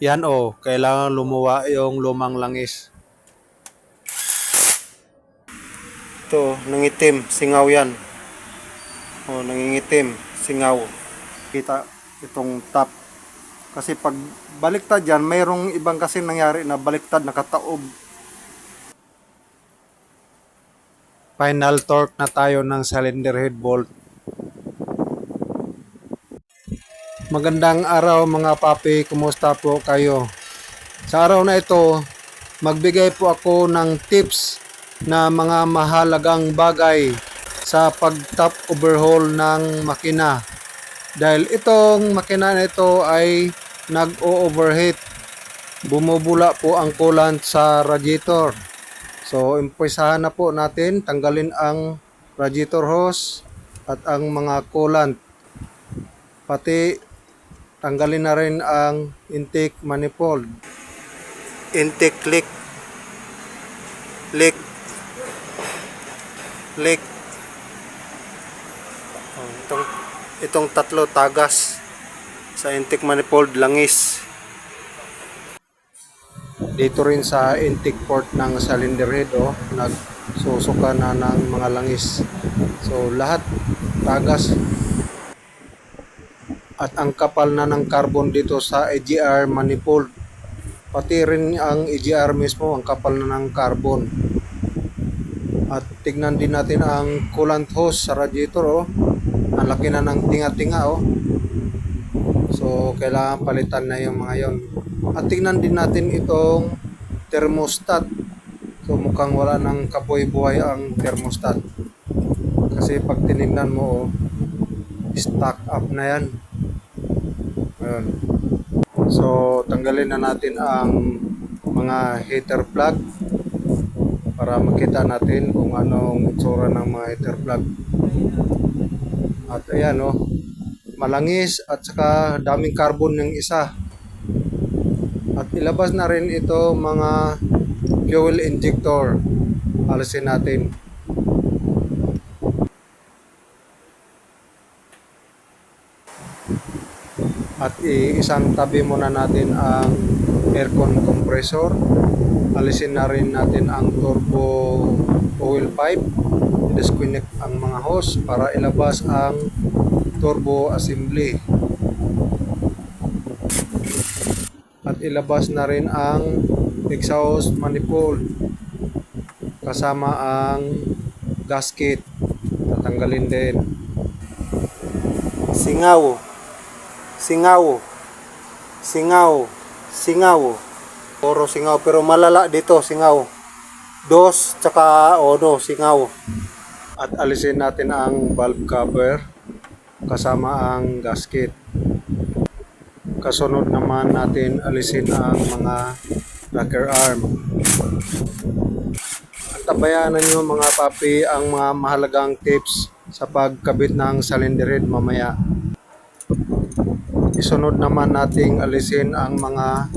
Yan o, kailangan lumuwa yung lumang langis. Ito, nangitim, singaw yan. O, nangingitim, singaw. Kita itong top. Kasi pag baliktad yan, mayroong ibang kasi nangyari na baliktad, nakataob. Final torque na tayo ng cylinder head bolt. Magandang araw mga papi, kumusta po kayo? Sa araw na ito, magbigay po ako ng tips na mga mahalagang bagay sa pag-top overhaul ng makina. Dahil itong makina na ito ay nag-o-overheat. Bumubula po ang coolant sa radiator. So, umpisahan na po natin tanggalin ang radiator hose at ang mga coolant. Pati tanggalin na rin ang intake manifold. Intake leak. Leak. Leak. Oh, itong, itong tatlo tagas sa intake manifold langis. Dito rin sa intake port ng cylinder head oh, nagsusuka na ng mga langis. So lahat tagas at ang kapal na ng carbon dito sa EGR manifold. Pati rin ang EGR mismo, ang kapal na ng carbon. At tignan din natin ang coolant hose sa radiator oh. Ang laki na ng tinga-tinga oh. So kailangan palitan na yung mga yon. At tignan din natin itong thermostat. So mukhang wala nang kabuhay-buhay ang thermostat. Kasi pag tinignan mo oh, stock up na yan. Ayan. So, tanggalin na natin ang mga heater plug para makita natin kung anong itsura ng mga heater plug. At ayan oh, malangis at saka daming carbon ng isa. At ilabas na rin ito mga fuel injector. Alisin natin. At isang tabi muna natin ang aircon compressor. Alisin na rin natin ang turbo oil pipe. Disconnect ang mga hose para ilabas ang turbo assembly. At ilabas na rin ang exhaust manifold kasama ang gasket. Tatanggalin din. Singaw Singaw. Singaw. Singaw. Puro singaw pero malala dito singaw. Dos tsaka odo singaw. At alisin natin ang valve cover kasama ang gasket. Kasunod naman natin alisin ang mga rocker arm. Antabayanan nyo mga papi ang mga mahalagang tips sa pagkabit ng cylinder head mamaya isunod naman nating alisin ang mga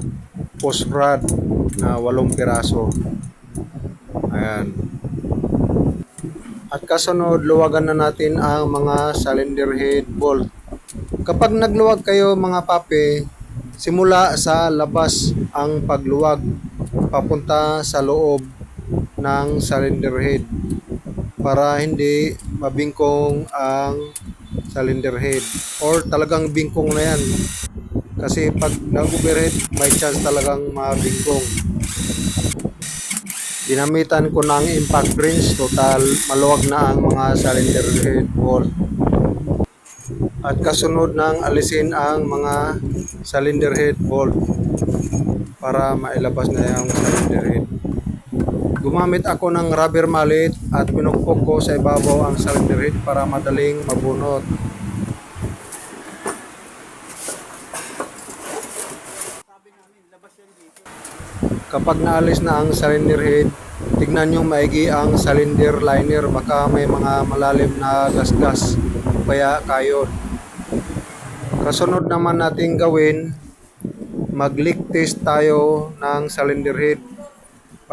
post rod na walong piraso. Ayan. At kasunod, luwagan na natin ang mga cylinder head bolt. Kapag nagluwag kayo mga pape, simula sa labas ang pagluwag papunta sa loob ng cylinder head para hindi mabingkong ang cylinder head. Or talagang bingkong na yan. Kasi pag nag-overhead may chance talagang mabingkong. Dinamitan ko ng impact wrench total maluwag na ang mga cylinder head bolt. At kasunod ng alisin ang mga cylinder head bolt para mailabas na yung cylinder head Gumamit ako ng rubber mallet at pinukpok ko sa ibabaw ang cylinder head para madaling mabunot. Kapag naalis na ang cylinder head, tignan nyo maigi ang cylinder liner baka may mga malalim na gasgas kaya kayod. Kasunod naman natin gawin, mag-leak test tayo ng cylinder head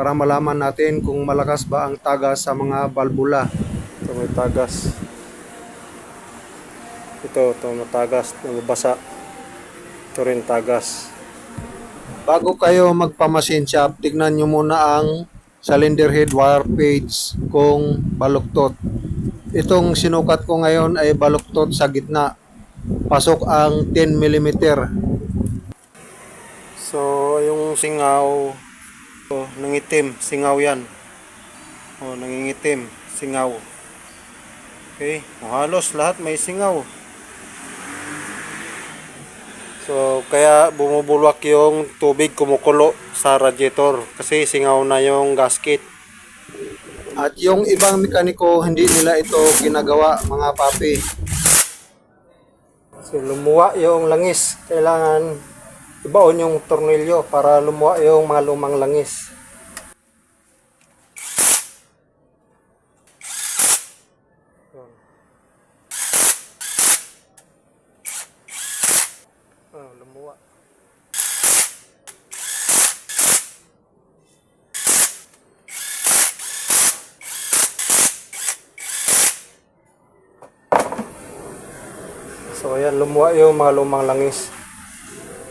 para malaman natin kung malakas ba ang tagas sa mga balbula. Ito may tagas. Ito, ito matagas, nababasa. Ito rin tagas. Bago kayo magpamasin shop, tignan nyo muna ang cylinder head wire page kung baluktot. Itong sinukat ko ngayon ay baluktot sa gitna. Pasok ang 10 mm. So, yung singaw, oh, nangitim, singaw yan. Oh, nangingitim, singaw. Okay, halos lahat may singaw. So, kaya bumubulwak yung tubig kumukulo sa radiator kasi singaw na yung gasket. At yung ibang mekaniko, hindi nila ito ginagawa, mga papi. So, lumuwa yung langis. Kailangan ibaon yung tornilyo para lumuwa yung mga lumang langis. Oh, lumuwa. So ayan, lumuwa yung mga lumang langis.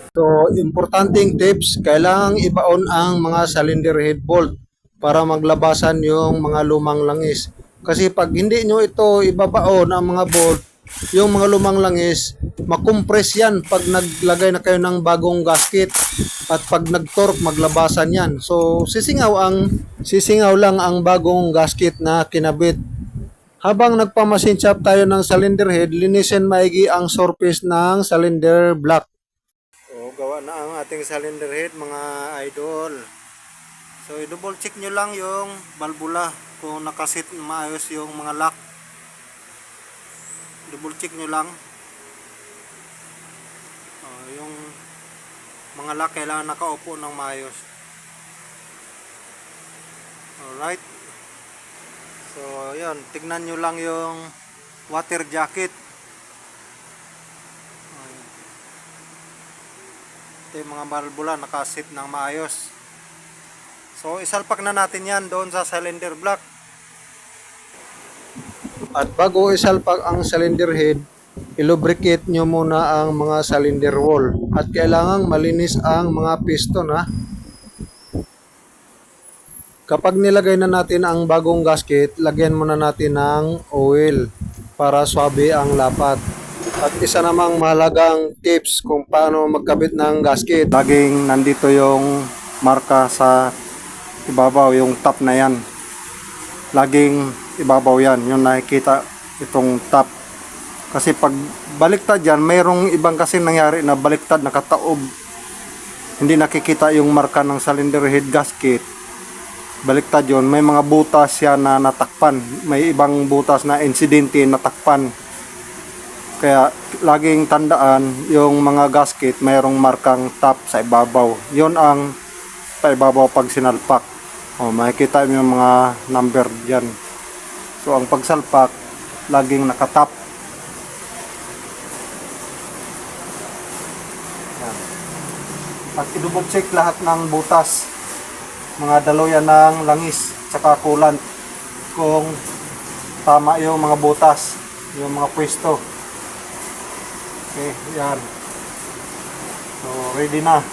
So, importanteng tips, kailangang ibaon ang mga cylinder head bolt para maglabasan yung mga lumang langis. Kasi pag hindi nyo ito ibabaon ang mga bolt, yung mga lumang langis, makompress yan pag naglagay na kayo ng bagong gasket at pag nag-torque maglabasan yan. So sisingaw ang sisingaw lang ang bagong gasket na kinabit. Habang nagpamasin shop tayo ng cylinder head, linisin maigi ang surface ng cylinder block. Na ang ating cylinder head mga idol. So i-double check nyo lang yung valvula kung nakasit na maayos yung mga lock. Double check nyo lang. Oh, yung mga lock kailangan nakaupo ng maayos. Alright. So, yun. Tignan nyo lang yung water jacket. Ito yung mga valvula nakasit ng maayos. So, isalpak na natin yan doon sa cylinder block. At bago isalpak ang cylinder head, ilubricate nyo muna ang mga cylinder wall. At kailangang malinis ang mga piston ha. Kapag nilagay na natin ang bagong gasket, lagyan muna natin ng oil para swabe ang lapat. At isa namang mahalagang tips kung paano magkabit ng gasket. Laging nandito yung marka sa ibabaw, yung top na yan. Laging ibabaw yan. Yung nakikita itong top. Kasi pag baliktad yan, mayroong ibang kasi nangyari na baliktad, nakataob. Hindi nakikita yung marka ng cylinder head gasket baliktad yon may mga butas yan na natakpan may ibang butas na insidente natakpan kaya laging tandaan yung mga gasket mayroong markang top sa ibabaw. Yon ang paibabaw pag sinalpak. O makikita mo yung mga number dyan. So ang pagsalpak laging nakatap. Yan. at i-double check lahat ng butas. Mga daluyan ng langis tsaka coolant kung tama yung mga butas yung mga pwesto okay yan. So ready na.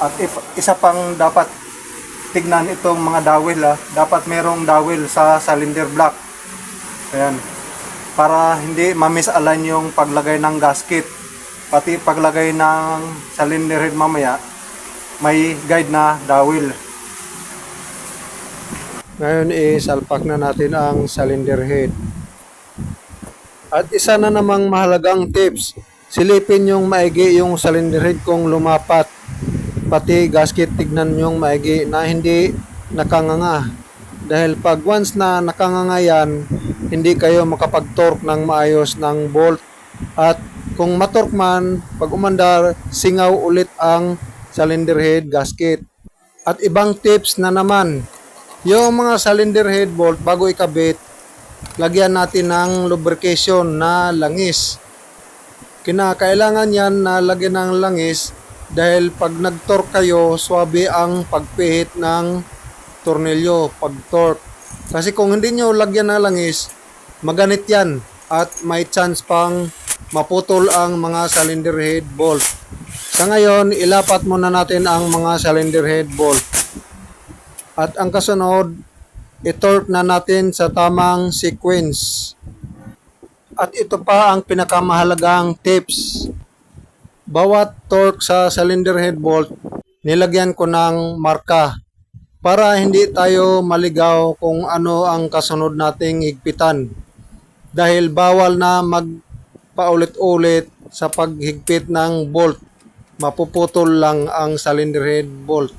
At if, isa pang dapat tignan itong mga dowel ha. dapat merong dowel sa cylinder block. Ayan. Para hindi mamisalign yung paglagay ng gasket. Pati paglagay ng cylinder head mamaya may guide na dowel ngayon is salpak na natin ang cylinder head. At isa na namang mahalagang tips, silipin yung maigi yung cylinder head kung lumapat. Pati gasket tignan yung maigi na hindi nakanganga. Dahil pag once na nakanganga yan, hindi kayo makapag-torque ng maayos ng bolt. At kung matorque man, pag umandar, singaw ulit ang cylinder head gasket. At ibang tips na naman, yung mga cylinder head bolt bago ikabit, lagyan natin ng lubrication na langis. Kinakailangan yan na lagyan ng langis dahil pag nag-torque kayo, swabe ang pagpihit ng tornilyo pag torque. Kasi kung hindi nyo lagyan ng langis, maganit yan at may chance pang maputol ang mga cylinder head bolt. Sa ngayon, ilapat muna natin ang mga cylinder head bolt. At ang kasunod, i-torque na natin sa tamang sequence. At ito pa ang pinakamahalagang tips. Bawat torque sa cylinder head bolt, nilagyan ko ng marka para hindi tayo maligaw kung ano ang kasunod nating higpitan. Dahil bawal na magpaulit-ulit sa paghigpit ng bolt. Mapuputol lang ang cylinder head bolt.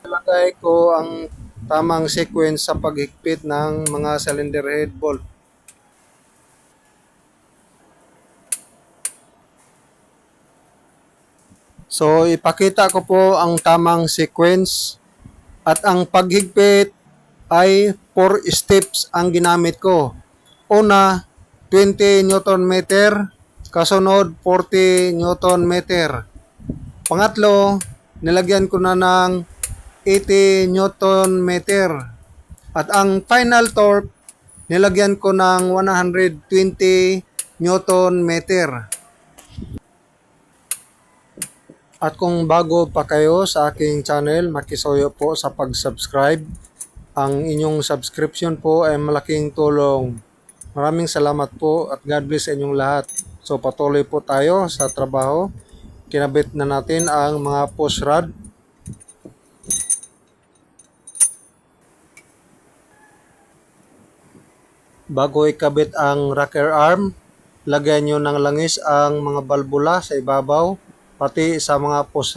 Ilagay ko ang tamang sequence sa paghigpit ng mga cylinder head bolt. So, ipakita ko po ang tamang sequence at ang paghigpit ay 4 steps ang ginamit ko. Una, 20 Newton meter, kasunod 40 Newton meter. Pangatlo, nilagyan ko na ng 80 Newton meter. At ang final torque, nilagyan ko ng 120 Newton meter. At kung bago pa kayo sa aking channel, makisuyo po sa pag-subscribe. Ang inyong subscription po ay malaking tulong. Maraming salamat po at God bless sa inyong lahat. So patuloy po tayo sa trabaho. Kinabit na natin ang mga post rod. Bago ikabit ang rocker arm, lagyan nyo ng langis ang mga balbula sa ibabaw pati sa mga post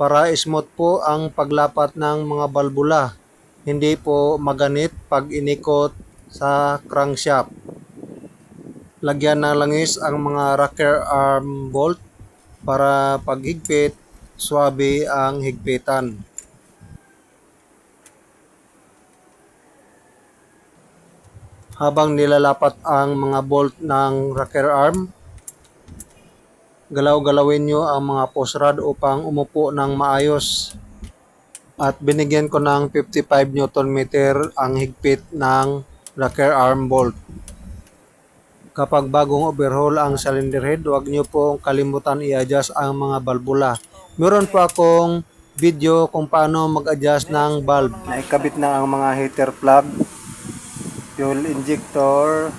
para smooth po ang paglapat ng mga balbula. Hindi po maganit pag inikot sa crankshaft. Lagyan ng langis ang mga rocker arm bolt para paghigpit, swabe ang higpitan. Habang nilalapat ang mga bolt ng rocker arm, galaw-galawin nyo ang mga post rod upang umupo ng maayos. At binigyan ko ng 55 Newton meter ang higpit ng rocker arm bolt. Kapag bagong overhaul ang cylinder head, huwag nyo pong kalimutan i-adjust ang mga balbula. Meron po akong video kung paano mag-adjust ng valve. Naikabit na ang mga heater plug, fuel injector,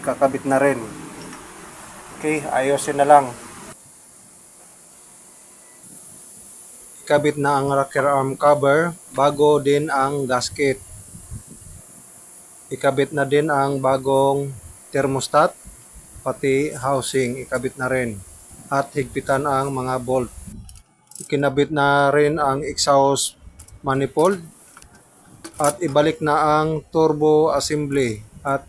kakabit na rin. Okay, ayusin na lang. Kabit na ang rocker arm cover bago din ang gasket. Ikabit na din ang bagong thermostat, pati housing ikabit na rin. At higpitan ang mga bolt. Kinabit na rin ang exhaust manifold at ibalik na ang turbo assembly at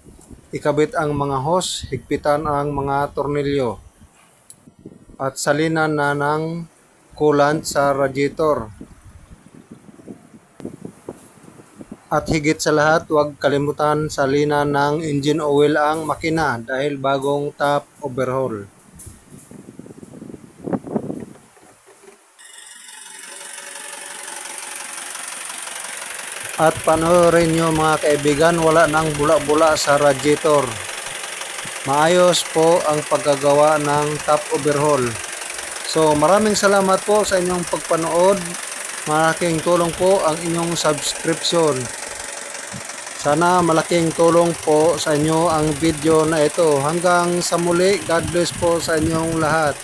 ikabit ang mga hose, higpitan ang mga tornilyo at salinan na ng coolant sa radiator. At higit sa lahat, huwag kalimutan salinan ng engine oil ang makina dahil bagong top overhaul. At panoorin nyo mga kaibigan, wala nang bula-bula sa radiator. Maayos po ang paggagawa ng top overhaul. So maraming salamat po sa inyong pagpanood. Malaking tulong po ang inyong subscription. Sana malaking tulong po sa inyo ang video na ito. Hanggang sa muli, God bless po sa inyong lahat.